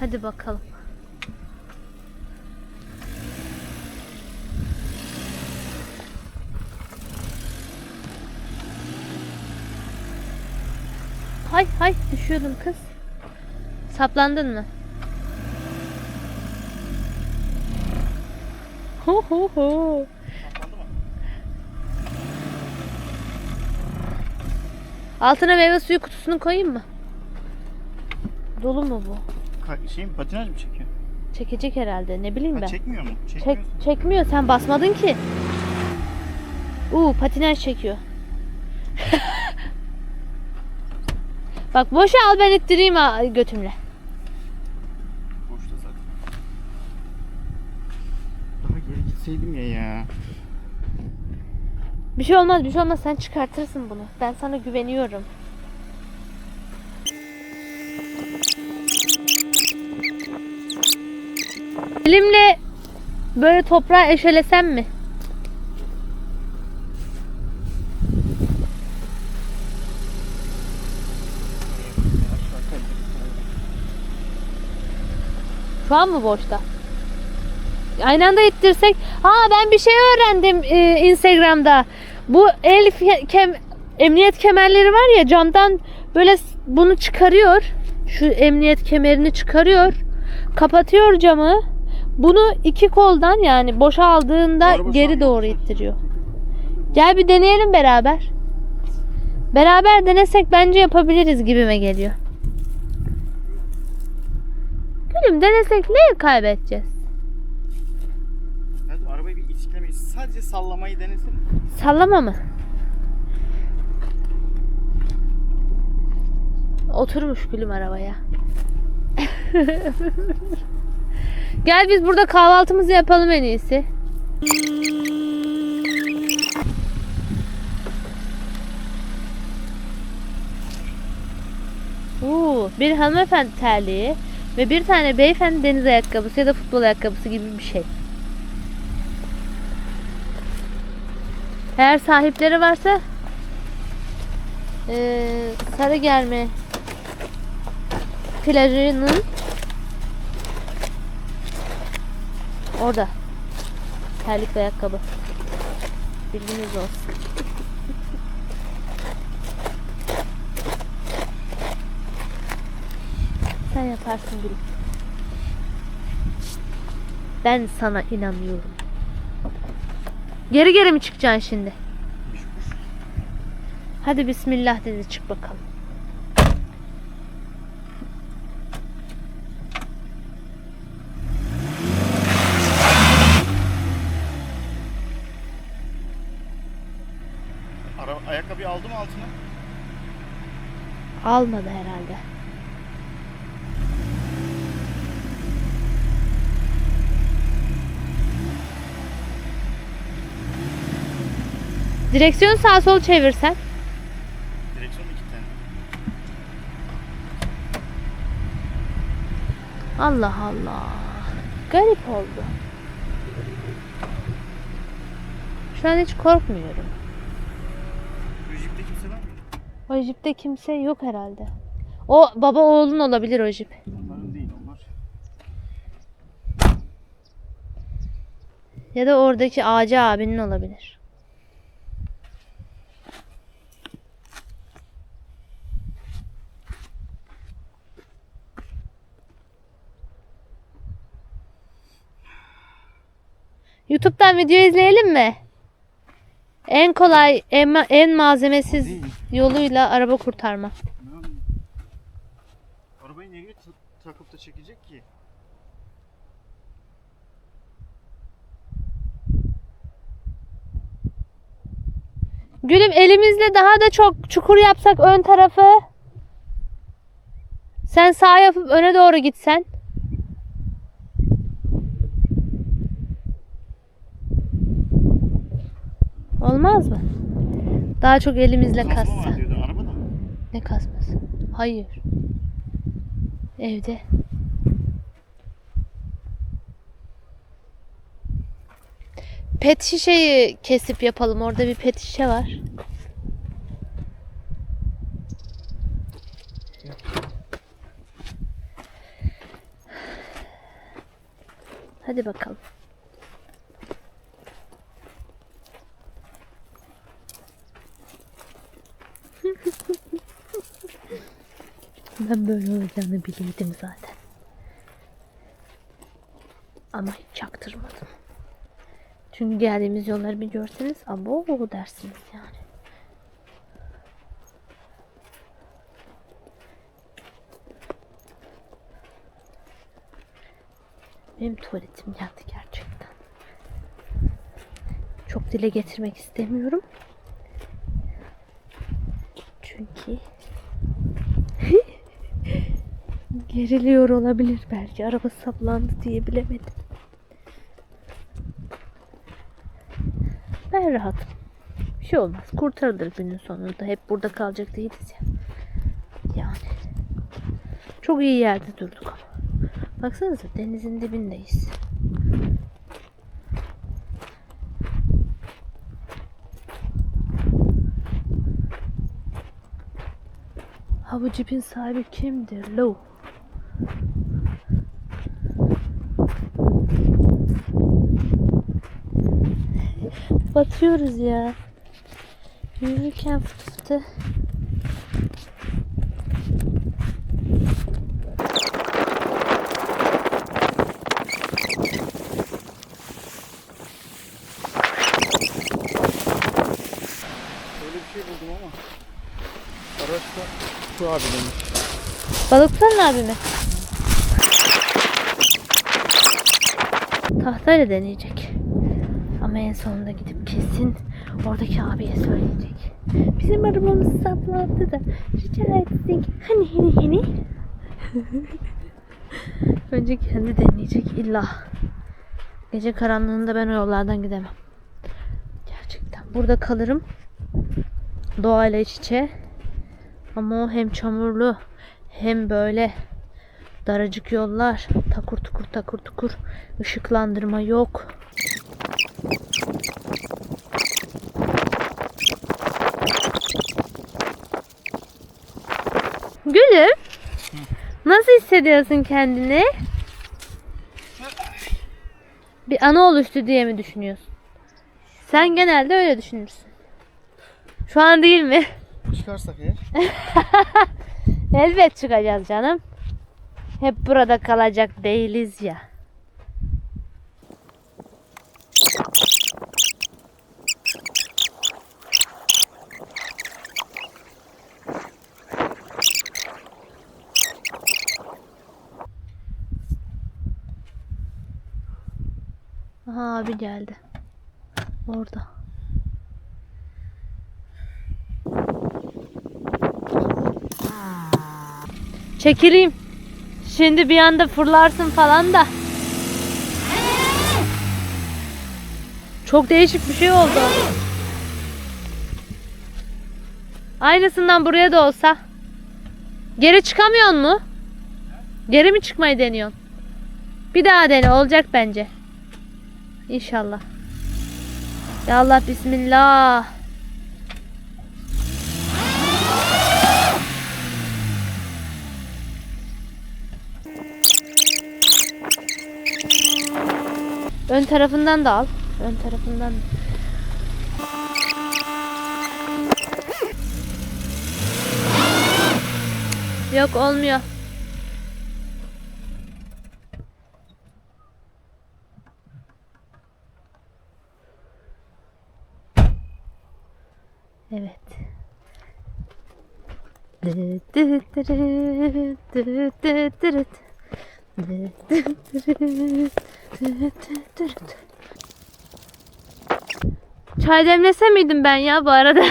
Hadi bakalım. Hay hay düşüyordum kız. Saplandın mı? Ho ho ho. Altına meyve suyu kutusunu koyayım mı? Dolu mu bu? Şey mi patinaj mı çekiyor? Çekecek herhalde. Ne bileyim Ha, ben. çekmiyor mu? Çek, Çekmiyor. çekmiyor. Sen basmadın ki. Uuu patinaj çekiyor. Bak boşa al ben ittireyim ha götümle. Boşta zaten. Daha geri gitseydim ya ya. Bir şey olmaz bir şey olmaz sen çıkartırsın bunu. Ben sana güveniyorum. Elimle böyle toprağı eşelesem mi? Şu an mı boşta? Aynı anda ittirsek. Ha ben bir şey öğrendim e, Instagram'da. Bu el ke- kem, emniyet kemerleri var ya camdan böyle bunu çıkarıyor. Şu emniyet kemerini çıkarıyor. Kapatıyor camı. Bunu iki koldan yani boşa aldığında Araba geri doğru ittiriyor. Gel bir deneyelim beraber. Beraber denesek bence yapabiliriz gibime geliyor. Gülüm denesek neyi kaybedeceğiz? Hadi arabayı bir itiklemeyi, sadece sallamayı denesene. Sallama mı? Oturmuş gülüm arabaya. Gel biz burada kahvaltımızı yapalım en iyisi. Oo, bir hanımefendi terliği ve bir tane beyefendi deniz ayakkabısı ya da futbol ayakkabısı gibi bir şey. Eğer sahipleri varsa eee sarı germe plajının orada terlik ve ayakkabı bilginiz olsun. Sen yaparsın gülüm. Ben sana inanıyorum. Geri geri mi çıkacaksın şimdi? Hadi bismillah dedi çık bakalım. Ara, ayakkabıyı aldı mı altına? Almadı herhalde. Direksiyonu sağ sol çevirsen. Direksiyon iki tane. Allah Allah. Garip oldu. Şu an hiç korkmuyorum. Bu jipte kimse var mı? O jipte kimse yok herhalde. O baba oğlun olabilir o jip. Onların değil onlar. Ya da oradaki ağacı abinin olabilir. YouTube'dan video izleyelim mi? En kolay, en, en malzemesiz yoluyla araba kurtarma. Arabayı nereye ta- takıp da çekecek ki? Gülüm elimizle daha da çok çukur yapsak ön tarafı. Sen sağ yapıp öne doğru gitsen. Olmaz mı? Daha çok elimizle Kasma kassa. Ne kasması? Hayır. Evde. Pet şişeyi kesip yapalım. Orada bir pet şişe var. Hadi bakalım. Ben böyle olacağını biliyordum zaten. Ama hiç çaktırmadım. Çünkü geldiğimiz yolları bir görseniz abo dersiniz yani. Benim tuvaletim geldi gerçekten. Çok dile getirmek istemiyorum. Çünkü geriliyor olabilir belki. Araba saplandı diye bilemedim. Ben rahatım. Bir şey olmaz. Kurtarılır günün sonunda. Hep burada kalacak değiliz ya. Yani. Çok iyi yerde durduk ama. Baksanıza denizin dibindeyiz. Ha bu sahibi kimdir? Lo. Batıyoruz ya. Yürürken fıtı fıtı. Şey buldum ama. Araçta şu abi demiş. Balık tutan abi mi? Tahtayla deneyecek. Ama en sonunda gidip kesin oradaki abiye söyleyecek. Bizim arabamız saplandı da rica ettik. Hani hani hani. Önce kendi deneyecek illa. Gece karanlığında ben o yollardan gidemem. Gerçekten. Burada kalırım. Doğayla iç içe. Ama o hem çamurlu hem böyle daracık yollar. Takur tukur takur tukur. Işıklandırma yok. Gülüm. Nasıl hissediyorsun kendini? Bir ana oluştu diye mi düşünüyorsun? Sen genelde öyle düşünürsün. Şu an değil mi? Çıkarsak eğer. Elbet çıkacağız canım. Hep burada kalacak değiliz ya. Aha abi geldi. Orada. Çekileyim. Şimdi bir anda fırlarsın falan da. Çok değişik bir şey oldu. Aynısından buraya da olsa. Geri çıkamıyor mu? Geri mi çıkmayı deniyorsun? Bir daha dene olacak bence. İnşallah. Ya Allah bismillah. Ön tarafından da al. Ön tarafından. Yok olmuyor. Evet. Çay demlese miydim ben ya bu arada?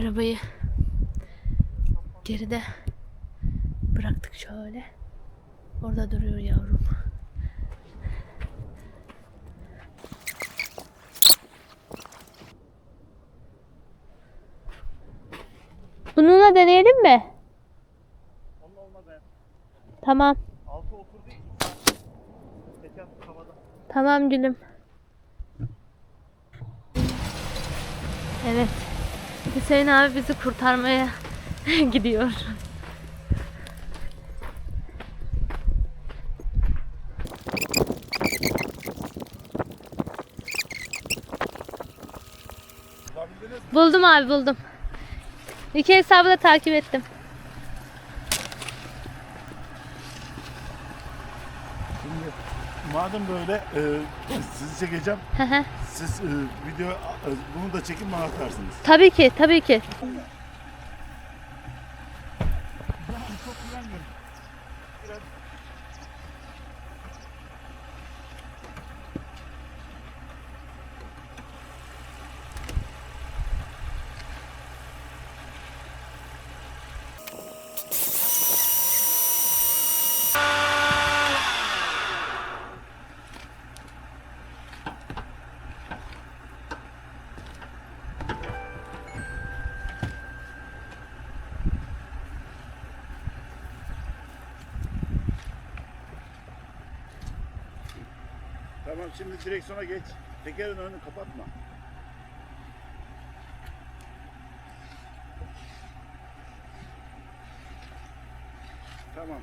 Arabayı geride bıraktık şöyle. Orada duruyor yavrum. Bununla deneyelim mi? Onunla olmaz ben. Tamam. Altı oturdu. Teker havada. Tamam gülüm. Evet. Hüseyin abi bizi kurtarmaya gidiyor. Buldum abi buldum. İki hesabı da takip ettim. Şimdi madem böyle e, sizi çekeceğim. Siz e, video e, bunu da çekin bana atarsınız. tabii ki, tabii ki. Tamam şimdi direksiyona geç. Tekerin önünü kapatma. Tamam.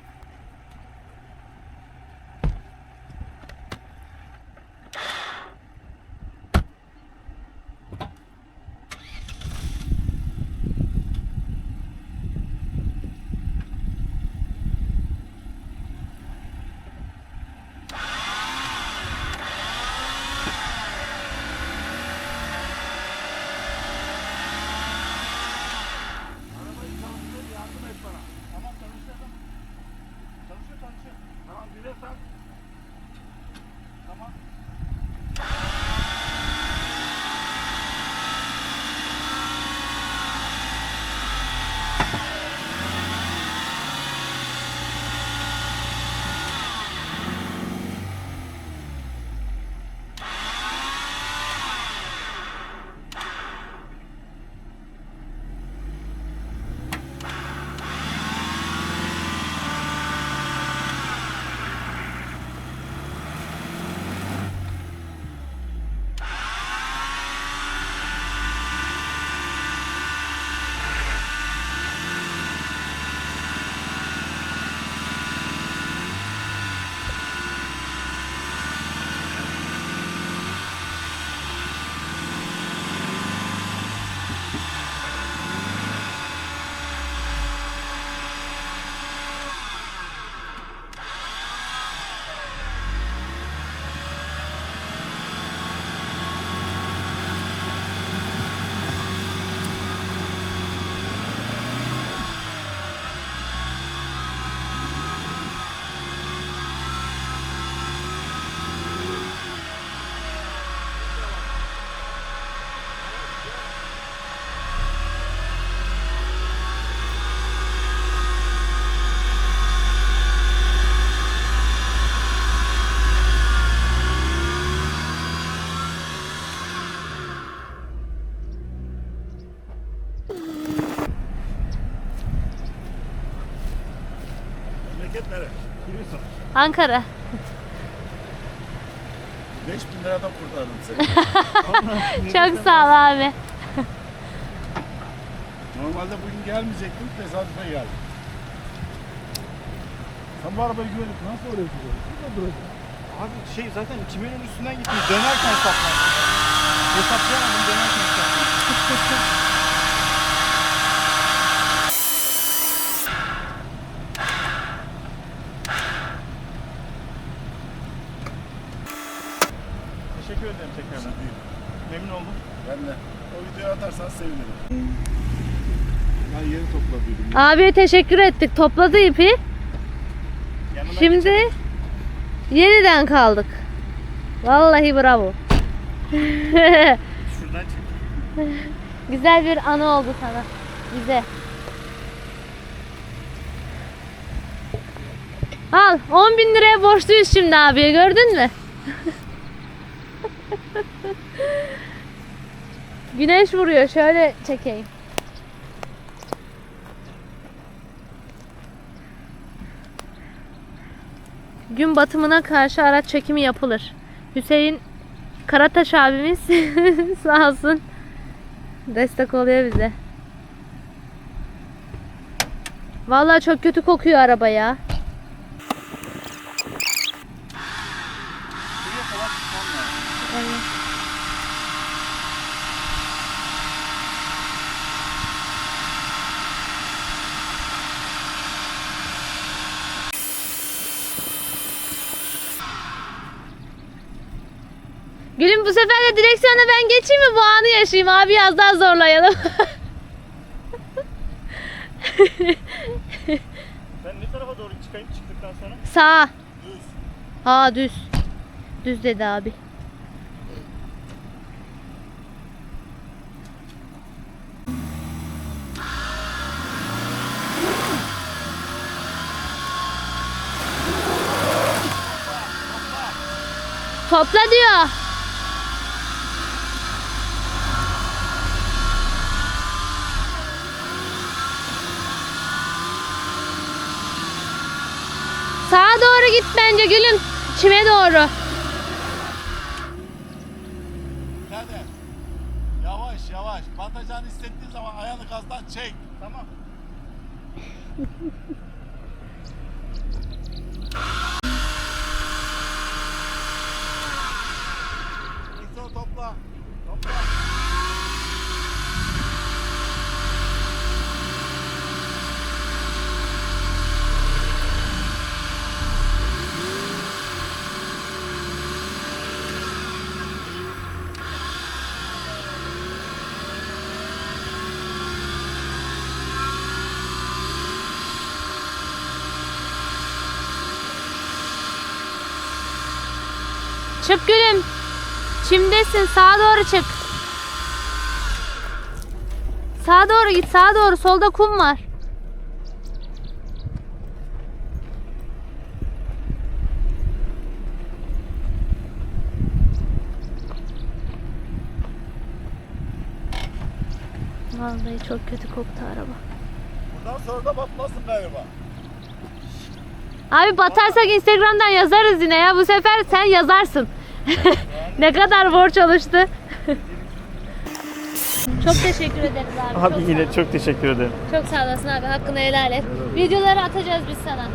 Ankara. 5000 liradan kurtardım seni. Çok sağ ol abi. Normalde bugün gelmeyecektim, tesadüfe geldim. Sen bu arabayı güvenip nasıl oraya gidiyorsun? Burada. Abi şey zaten çimenin üstünden gittim. Dönerken hesaplandım. Hesaplayamadım dönerken hesaplandım. Teşekkür ederim tekrardan. Memnun oldum. Ben de. O videoyu atarsan sevinirim. Ben yeni topladıydım. Abiye teşekkür ettik. Topladı ipi. Yanına Şimdi yeniden kaldık. Vallahi bravo. şuradan çık. Güzel bir anı oldu sana. Bize. Al 10 bin liraya borçluyuz şimdi abiye gördün mü? Güneş vuruyor şöyle çekeyim. gün batımına karşı araç çekimi yapılır. Hüseyin Karataş abimiz sağ olsun destek oluyor bize. Vallahi çok kötü kokuyor araba ya. Gülüm bu sefer de direksiyona ben geçeyim mi? Bu anı yaşayayım. Abi biraz daha zorlayalım. Ben ne tarafa doğru çıkayım çıktıktan sonra? Sağ. Düz. Ha düz. Düz dedi abi. Topla diyor. Sağa doğru git bence gülüm. Çime doğru. Hadi. Yavaş yavaş. Batacağını hissettiğin zaman ayağını gazdan çek. Tamam. Direksiyonu topla. Topla. Çık gülüm. Çimdesin. Sağa doğru çık. Sağa doğru git. Sağa doğru. Solda kum var. Vallahi çok kötü koktu araba. Bundan sonra da batmazsın galiba. Abi batarsak Instagram'dan yazarız yine ya. Bu sefer sen yazarsın. ne kadar borç oluştu. çok teşekkür ederiz abi. Abi çok yine sağ ol. çok teşekkür ederim. Çok sağ olasın abi. Hakkını helal et. Videoları atacağız biz sana.